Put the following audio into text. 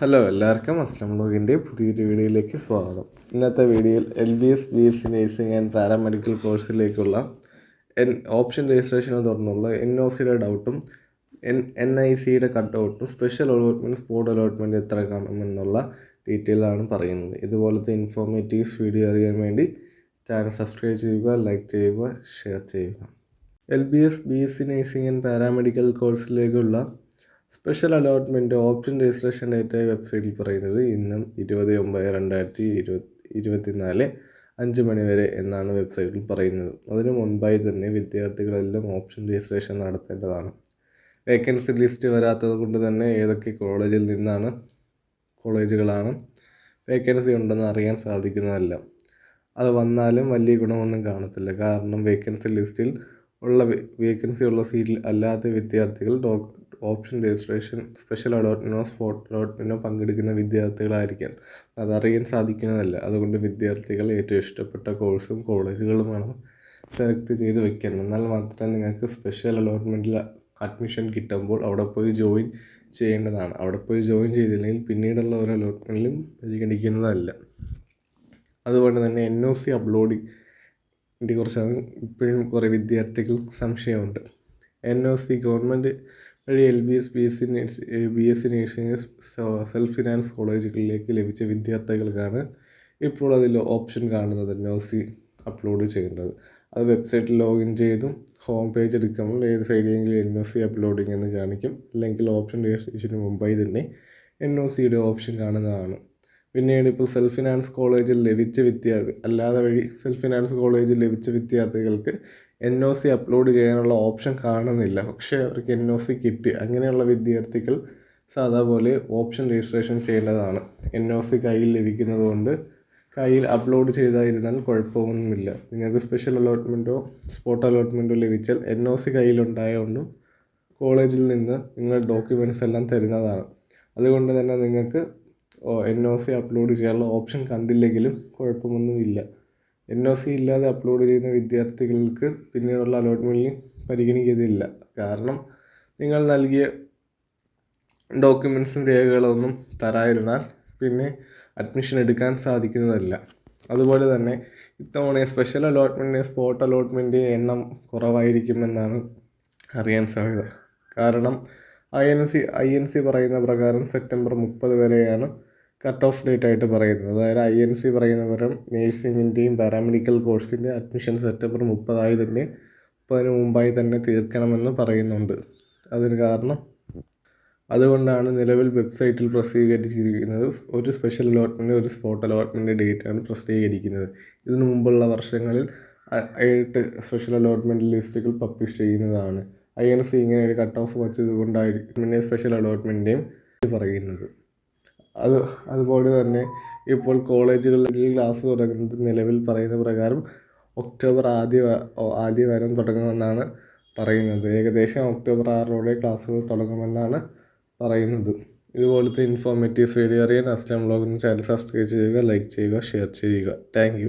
Hello എല്ലാവർക്കും അസ്ലം ബ്ലോഗിന്റെ പുതിയൊരു വീഡിയോയിലേക്ക് സ്വാഗതം. ഇന്നത്തെ വീഡിയോയിൽ L B S B S C nursing and paramedical കോഴ്സിലേക്കുള്ള എൻ ഓപ്ഷൻ രജിസ്ട്രേഷനെ തുടർന്നുള്ള എൻ ഒ സിയുടെ ഡൗട്ടും എൻ എൻ ഐ സിയുടെ കട്ട് ഔട്ടും സ്പെഷ്യൽ അലോട്ട്മെന്റ് സ്പോട്ട് അലോട്ട്മെന്റ് എത്ര കാണുമെന്നുള്ള ഡീറ്റെയിലാണ് പറയുന്നത്. ഇതുപോലത്തെ ഇൻഫോർമേറ്റീവ്സ് വീഡിയോ അറിയാൻ വേണ്ടി ചാനൽ സബ്സ്ക്രൈബ് ചെയ്യുക ലൈക്ക് ചെയ്യുക ഷെയർ ചെയ്യുക. L B S B S C nursing and paramedical കോഴ്സിലേക്കുള്ള special allotment option registration date വെബ്സൈറ്റിൽ പറയുന്നത് ഇന്നും ഇരുപത് ഒമ്പത് രണ്ടായിരത്തി ഇരുപത്തി ഇരുപത്തിനാല് അഞ്ച് മണിവരെ എന്നാണ് വെബ്സൈറ്റിൽ പറയുന്നത്. അതിനു മുൻപായി തന്നെ വിദ്യാർത്ഥികളെല്ലാം ഓപ്ഷൻ രജിസ്ട്രേഷൻ നടത്തേണ്ടതാണ്. വേക്കൻസി ലിസ്റ്റ് വരാത്തത് കൊണ്ട് തന്നെ ഏതൊക്കെ കോളേജിൽ നിന്നാണ് കോളേജുകളാണ് വേക്കൻസി ഉണ്ടെന്ന് അറിയാൻ സാധിക്കുന്നതല്ല. അത് വന്നാലും വലിയ ഗുണമൊന്നും കാണത്തില്ല. കാരണം വേക്കൻസി ലിസ്റ്റിൽ ഉള്ള വേക്കൻസി ഉള്ള സീറ്റിൽ അല്ലാത്ത വിദ്യാർത്ഥികൾ ഓപ്ഷൻ രജിസ്ട്രേഷൻ സ്പെഷ്യൽ അലോട്ട്മെന്റോ സ്പോട്ട് അലോട്ട്മെന്റോ പങ്കെടുക്കുന്ന വിദ്യാർത്ഥികളായിരിക്കാം. അതറിയാൻ സാധിക്കുന്നതല്ല. അതുകൊണ്ട് വിദ്യാർത്ഥികൾ ഏറ്റവും ഇഷ്ടപ്പെട്ട കോഴ്സും കോളേജുകളുമാണ് സെലക്ട് ചെയ്ത് വെക്കാൻ. എന്നാൽ മാത്രമേ നിങ്ങൾക്ക് സ്പെഷ്യൽ അലോട്ട്മെന്റിൽ അഡ്മിഷൻ കിട്ടുമ്പോൾ അവിടെ പോയി ജോയിൻ ചെയ്യേണ്ടതാണ്. അവിടെ പോയി ജോയിൻ ചെയ്തില്ലെങ്കിൽ പിന്നീടുള്ള ഒരു അലോട്ട്മെന്റിലും പരിഗണിക്കുന്നതല്ല. അതുകൊണ്ട് തന്നെ എൻ ഒ സി അപ്ലോഡിങ് കുറിച്ചാണ് ഇപ്പോഴും കുറേ വിദ്യാർത്ഥികൾക്ക് സംശയമുണ്ട്. എൻ ഒ സി ഗവൺമെന്റ് വഴി L B S B S C B S C nursing self finance കോളേജുകളിലേക്ക് ലഭിച്ച വിദ്യാർത്ഥികൾക്കാണ് ഇപ്പോൾ അതിൽ ഓപ്ഷൻ കാണുന്നത് നോസി അപ്ലോഡ് ചെയ്യേണ്ടത്. അത് വെബ്സൈറ്റിൽ ലോഗിൻ ചെയ്തും ഹോം പേജ് എടുക്കുമ്പോൾ ഏത് സൈഡിലെങ്കിലും എൻ ഒ സി അപ്ലോഡിംഗ് എന്ന് കാണിക്കും. അല്ലെങ്കിൽ ഓപ്ഷൻ രജിസ്ട്രേഷന് മുമ്പായി തന്നെ എൻ ഒ സിയുടെ ഓപ്ഷൻ കാണുന്നതാണ്. പിന്നീട് ഇപ്പോൾ സെൽഫ് ഫിനാൻസ് കോളേജിൽ ലഭിച്ച വിദ്യാർത്ഥി അല്ലാതെ വഴി സെൽഫ് ഫിനാൻസ് കോളേജിൽ ലഭിച്ച വിദ്യാർത്ഥികൾക്ക് എൻ ഒ സി അപ്ലോഡ് ചെയ്യാനുള്ള ഓപ്ഷൻ കാണുന്നില്ല. പക്ഷേ അവർക്ക് എൻ ഒ സി കിട്ടി. അങ്ങനെയുള്ള വിദ്യാർത്ഥികൾ സാധാ പോലെ ഓപ്ഷൻ രജിസ്ട്രേഷൻ ചെയ്യേണ്ടതാണ്. എൻ ഒ സി കയ്യിൽ ലഭിക്കുന്നത് കൊണ്ട് കയ്യിൽ അപ്ലോഡ് ചെയ്തായിരുന്നാൽ കുഴപ്പമൊന്നുമില്ല. നിങ്ങൾക്ക് സ്പെഷ്യൽ അലോട്ട്മെന്റോ സ്പോട്ട് അലോട്ട്മെന്റോ ലഭിച്ചാൽ എൻ ഒ സി കയ്യിലുണ്ടായതുകൊണ്ടും കോളേജിൽ നിന്ന് നിങ്ങൾ ഡോക്യുമെന്റ്സ് എല്ലാം തരുന്നതാണ്. അതുകൊണ്ട് തന്നെ നിങ്ങൾക്ക് എൻ ഒ സി അപ്ലോഡ് ചെയ്യാനുള്ള ഓപ്ഷൻ കണ്ടില്ലെങ്കിലും കുഴപ്പമൊന്നുമില്ല. എൻ ഒ സി ഇല്ലാതെ അപ്ലോഡ് ചെയ്യുന്ന വിദ്യാർത്ഥികൾക്ക് പിന്നീടുള്ള അലോട്ട്മെന്റിൽ പരിഗണിക്കുകയില്ല കാരണം നിങ്ങൾ നൽകിയ ഡോക്യുമെൻസും രേഖകളൊന്നും തരായിരുന്നാൽ പിന്നെ അഡ്മിഷൻ എടുക്കാൻ സാധിക്കുന്നതല്ല. അതുപോലെ തന്നെ ഇത്തവണ സ്പെഷ്യൽ അലോട്ട്മെന്റ് സ്പോട്ട് അലോട്ട്മെന്റ് എണ്ണം കുറവായിരിക്കുമെന്നാണ് അറിയാൻ സാധ്യത. കാരണം I N C I N C പറയുന്ന പ്രകാരം സെപ്റ്റംബർ മുപ്പത് വരെയാണ് കട്ട് ഓഫ് ഡേറ്റ് ആയിട്ട് പറയുന്നത്. അതായത് ഐ എൻ സി പറയുന്ന നേഴ്സിങ്ങിന്റെയും പാരാമെഡിക്കൽ കോഴ്സിന്റെ അഡ്മിഷൻ സെപ്റ്റംബർ മുപ്പതായി തന്നെ മുപ്പതിന് മുമ്പായി തന്നെ തീർക്കണമെന്ന് പറയുന്നുണ്ട്. അതിന് കാരണം അതുകൊണ്ടാണ് നിലവിൽ വെബ്സൈറ്റിൽ പ്രസിദ്ധീകരിച്ചിരിക്കുന്നത് ഒരു സ്പെഷ്യൽ അലോട്ട്മെന്റ് ഒരു സ്പോട്ട് അലോട്ട്മെന്റ് ഡേറ്റാണ് പ്രസിദ്ധീകരിക്കുന്നത്. ഇതിനു മുമ്പുള്ള വർഷങ്ങളിൽ എട്ട് സ്പെഷ്യൽ അലോട്ട്മെന്റ് ലിസ്റ്റുകൾ പബ്ലിഷ് ചെയ്യുന്നതാണ്. ഐ എൻ സി ഇങ്ങനെ ഒരു കട്ട് ഓഫ് വച്ചത് കൊണ്ടായിരിക്കും പിന്നെ സ്പെഷ്യൽ അലോട്ട്മെന്റിന്റെയും പറയുന്നത്. അത് അതുപോലെ തന്നെ ഇപ്പോൾ കോളേജുകളിൽ ക്ലാസ് തുടങ്ങുന്നത് നിലവിൽ പറയുന്ന പ്രകാരം ഒക്ടോബർ ആദ്യ ആദ്യ വാരം തുടങ്ങുമെന്നാണ് പറയുന്നത്. ഏകദേശം ഒക്ടോബർ ആറോടെ ക്ലാസ്സുകൾ തുടങ്ങുമെന്നാണ് പറയുന്നത്. ഇതുപോലത്തെ ഇൻഫോർമേറ്റീവ്സ് വീഡിയോ അറിയാൻ അസ്ലാം ബ്ലോഗിന് ചാനൽ സബ്സ്ക്രൈബ് ചെയ്യുക ലൈക്ക് ചെയ്യുക ഷെയർ ചെയ്യുക. താങ്ക്